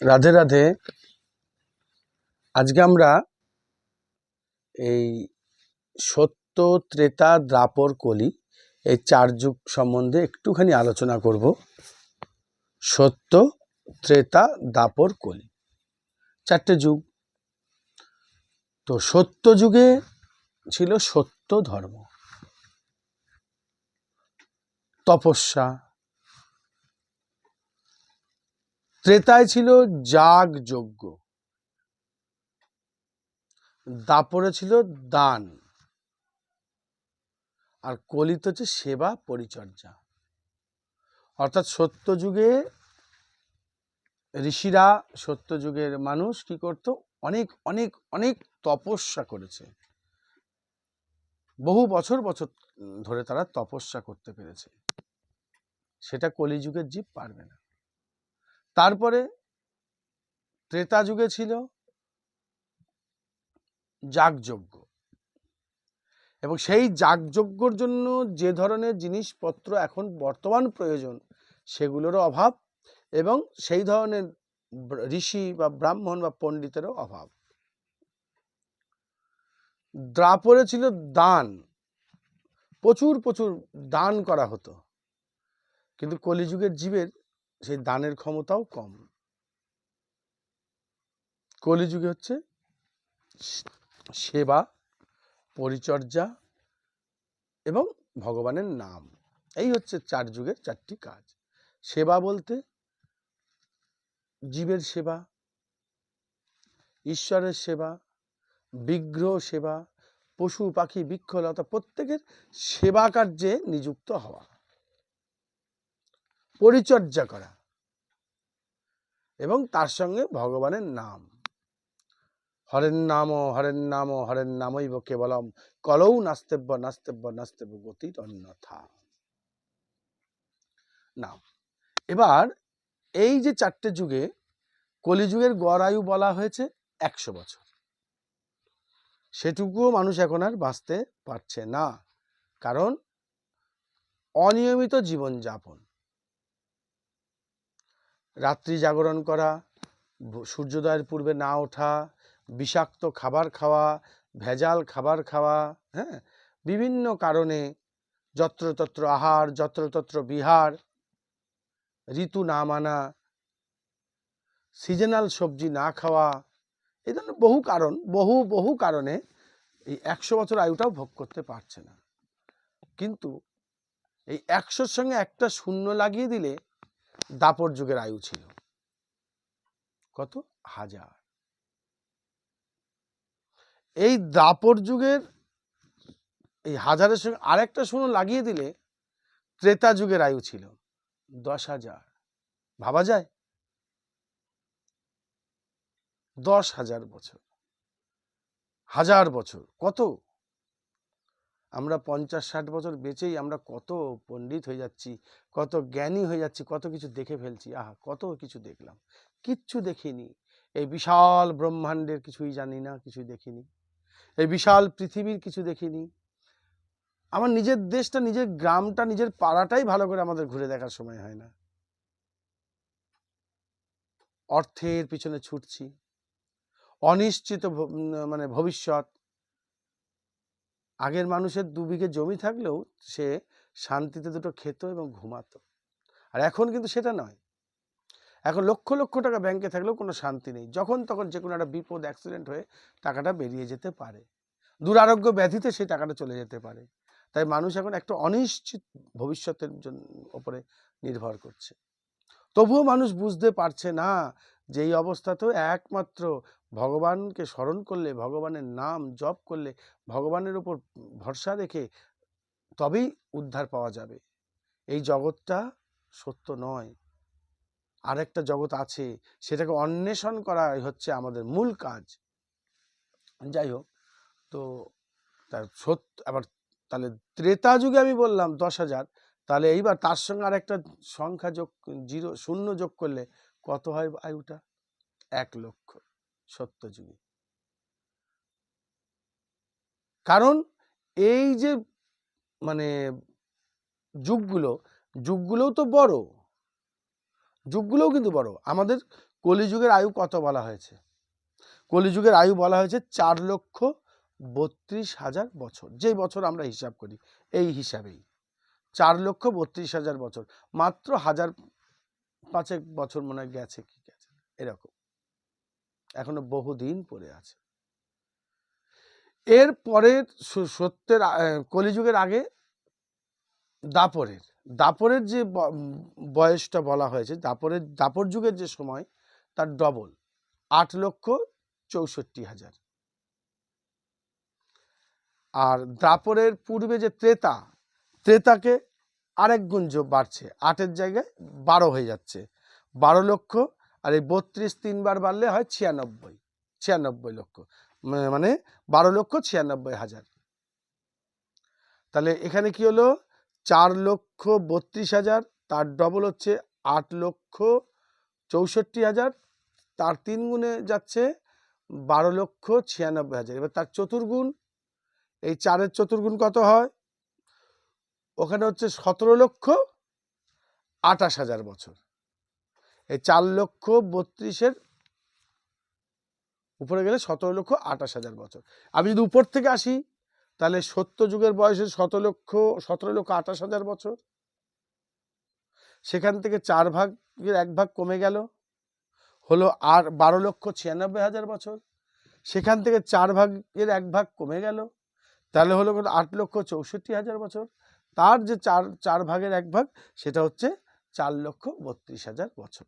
রাধে রাধে। আজকে আমরা এই সত্য ত্রেতা দ্রাপর কলি, এই চার যুগ সম্বন্ধে একটুখানি আলোচনা করব। সত্য ত্রেতা দাপর কলি, চারটে যুগ। তো সত্য যুগে ছিল সত্য ধর্ম, তপস্যা ত্রেতায় ছিল যাগ যজ্ঞ দাপরে ছিল দান। আর কলিত হচ্ছে সেবা পরিচর্যা। অর্থাৎ সত্য যুগে ঋষিরা সত্য যুগের মানুষ কি করত? অনেক অনেক অনেক তপস্যা করেছে। বহু বছর বছর ধরে তারা তপস্যা করতে পেরেছে। সেটা কলিযুগের জীব পারবে না। তারপরে ত্রেতা যুগে ছিল যাগযজ্ঞ। এবং সেই যাগযজ্ঞর জন্য যে ধরনের জিনিসপত্র এখন বর্তমান প্রয়োজন, সেগুলোরও অভাব এবং সেই ধরনের ঋষি বা ব্রাহ্মণ বা পণ্ডিতেরও অভাব। দ্রাপরে ছিল দান। প্রচুর প্রচুর দান করা হতো। কিন্তু কলিযুগের জীবের সেই দানের ক্ষমতাও কম। কলিযুগে হচ্ছে সেবা, পরিচর্যা এবং ভগবানের নাম। এই হচ্ছে চার যুগের চারটি কাজ। সেবা বলতে জীবের সেবা, ঈশ্বরের সেবা, বিগ্রহ সেবা, পশু, পাখি বৃক্ষলতা প্রত্যেকের সেবা কার্যে নিযুক্ত হওয়া। পরিচর্যা করা। এবং তার সঙ্গে ভগবানের নাম। হরেন নাম হরেন নাম, হরেন নামইব কেবলম। কলৌ নাস্তেব্য নাস্তেব্য নাস্তেব্য গতির অন্যথা। নাম। এবার এই যে চারটে যুগে কলিযুগের গড় আয়ু বলা হয়েছে একশো বছর। সেটুকুও মানুষ এখন আর বাঁচতে পারছে না। কারণ অনিয়মিত জীবনযাপন। রাত্রি জাগরণ করা সূর্যোদয়ের পূর্বে না ওঠা, বিষাক্ত খাবার খাওয়া, ভেজাল খাবার খাওয়া হ্যাঁ? বিভিন্ন কারণে যত্রতত্র আহার, যত্রতত্র বিহার, ঋতু না মানা, সিজনাল সবজি না খাওয়া এই ধরনের বহু কারণ, বহু বহু কারণে এই একশো বছর আয়ুটাও ভোগ করতে পারছে না। কিন্তু এই একশোর সঙ্গে একটা শূন্য লাগিয়ে দিলে দাপর যুগের আয়ু ছিল। কত? হাজার। এই দাপর যুগের, এই হাজারের সঙ্গে আরেকটা শূন্য লাগিয়ে দিলে ত্রেতা যুগের আয়ু ছিল দশ হাজার। ভাবা যায়? দশ হাজার বছর। হাজার বছর। কত? আমরা পঞ্চাশ, ষাট বছর বেঁচেই আমরা কত পণ্ডিত হয়ে যাচ্ছি, কত জ্ঞানী হয়ে যাচ্ছি, কত কিছু দেখে ফেলছি। আহা, কত কিছু দেখলাম। কিচ্ছু দেখিনি। এই বিশাল ব্রহ্মাণ্ডের কিছুই জানি না, কিছুই দেখিনি। এই বিশাল পৃথিবীর কিছু দেখিনি। আমার নিজের দেশটা, নিজের গ্রামটা, নিজের পাড়াটাই ভালো করে আমাদের ঘুরে দেখার সময় হয় না। অর্থের পিছনে ছুটছি। অনিশ্চিত মানে ভবিষ্যৎ আগের মানুষের দু বিঘে জমি থাকলেও সে শান্তিতে দুটো খেত এবং ঘুমাতো। আর এখন কিন্তু সেটা নয়। এখন লক্ষ লক্ষ টাকা ব্যাংকে থাকলেও কোনো শান্তি নেই। যখন তখন যে কোনো একটা বিপদ অ্যাক্সিডেন্ট হয়ে টাকাটা বেরিয়ে যেতে পারে। দুরারোগ্য ব্যাধিতে সেই টাকাটা চলে যেতে পারে। তাই মানুষ এখন একটা অনিশ্চিত ভবিষ্যতের জন্য ওপরে নির্ভর করছে। তবুও মানুষ বুঝতে পারছে না যে এই অবস্থাতেও একমাত্র ভগবানকে স্মরণ করলে, ভগবানের নাম জপ করলে, ভগবানের উপর ভরসা রেখে তবেই উদ্ধার পাওয়া যাবে। এই জগৎটা সত্য নয়। আরেকটা জগৎ আছে, সেটাকে অন্বেষণ করাই হচ্ছে আমাদের মূল কাজ। যাই হোক, তো তার সত্য, আবার তাহলে ত্রেতা যুগে আমি বললাম দশ হাজার, তাহলে এইবার তার সঙ্গে আর একটা সংখ্যা যোগ, জিরো, শূন্য যোগ করলে কত হয় আয়ুটা? এক লক্ষ। সত্য যুগে কারণ এই যে মানে যুগগুলো, যুগগুলোও তো বড়। যুগগুলোও কিন্তু বড়। আমাদের কলিযুগের আয়ু কত বলা হয়েছে? কলিযুগের আয়ু বলা হয়েছে চার লক্ষ বত্রিশ হাজার বছর। যেই বছর আমরা হিসাব করি, এই হিসাবেই। চার লক্ষ বত্রিশ হাজার বছর। মাত্র হাজার পাঁচেক বছর মনে গেছে কি গেছে, এরকম। এখনও বহুদিন পড়ে আছে। এর পরের সত্যের কলিযুগের আগে দাপরের দাপরের যে বয়সটা বলা হয়েছে, দাপরের, দাপর যুগের যে সময়, তার ডবল, আট লক্ষ চৌষট্টি হাজার। আর দাপরের পূর্বে যে ত্রেতা, ত্রেতাকে আরেক যোগ বাড়ছে, আটের জায়গায় বারো হয়ে যাচ্ছে, বারো লক্ষ আর এই বত্রিশ তিনবার বাড়লে হয় ছিয়ানব্বই ছিয়ানব্বই লক্ষ মানে বারো লক্ষ ছিয়ানব্বই হাজার। তাহলে এখানে কি হলো? চার লক্ষ বত্রিশ হাজার, তার ডবল হচ্ছে আট লক্ষ চৌষট্টি হাজার, তার তিন গুণে যাচ্ছে বারো লক্ষ ছিয়ানব্বই হাজার। এবার তার চতুর্গুণ, এই চারের চতুর্গুণ কত হয়? ওখানে হচ্ছে সতেরো লক্ষ আটাশ হাজার বছর। এই চার লক্ষ বত্রিশের উপরে গেলে সতেরো লক্ষ আঠাশ হাজার বছর। আমি যদি উপর থেকে আসি, তাহলে সত্য যুগের বয়সে সতেরো লক্ষ সতেরো লক্ষ আঠাশ হাজার বছর। সেখান থেকে চার ভাগের এক ভাগ কমে গেল, হলো আর বারো লক্ষ ছিয়ানব্বই হাজার বছর। সেখান থেকে চার ভাগের এক ভাগ কমে গেল, তাহলে হলো? আট লক্ষ চৌষট্টি হাজার বছর। তার যে চার চার ভাগের এক ভাগ, সেটা হচ্ছে চার লক্ষ বত্রিশ হাজার বছর।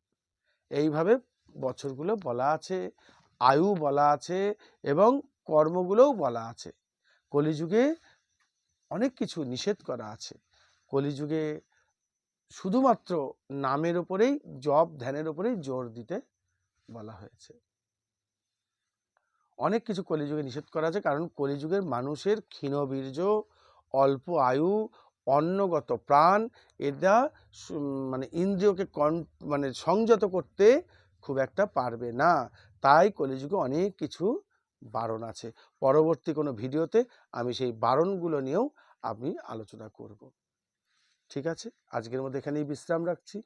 এইভাবে বছরগুলো বলা আছে, আয়ু বলা আছে এবং কর্মগুলোও বলা আছে। কলিযুগে অনেক কিছু নিষেধ করা আছে। কলিযুগে শুধুমাত্র নামের ওপরেই, জব, ধ্যানের ওপরেই জোর দিতে বলা হয়েছে। অনেক কিছু কলিযুগে নিষেধ করা আছে, কারণ কলিযুগের মানুষের ক্ষীণবীর্য অল্প আয়ু অন্নগত প্রাণ এটা মানে ইন্দ্রিয়কে কন মানে সংযত করতে খুব একটা পারবে না। তাই কলিযুগে অনেক কিছু বারণ আছে। পরবর্তী কোনো ভিডিওতে আমি সেই বারণগুলো নিয়েও আমি আলোচনা করব। ঠিক আছে? আজকের মধ্যে এখানেই বিশ্রাম রাখছি।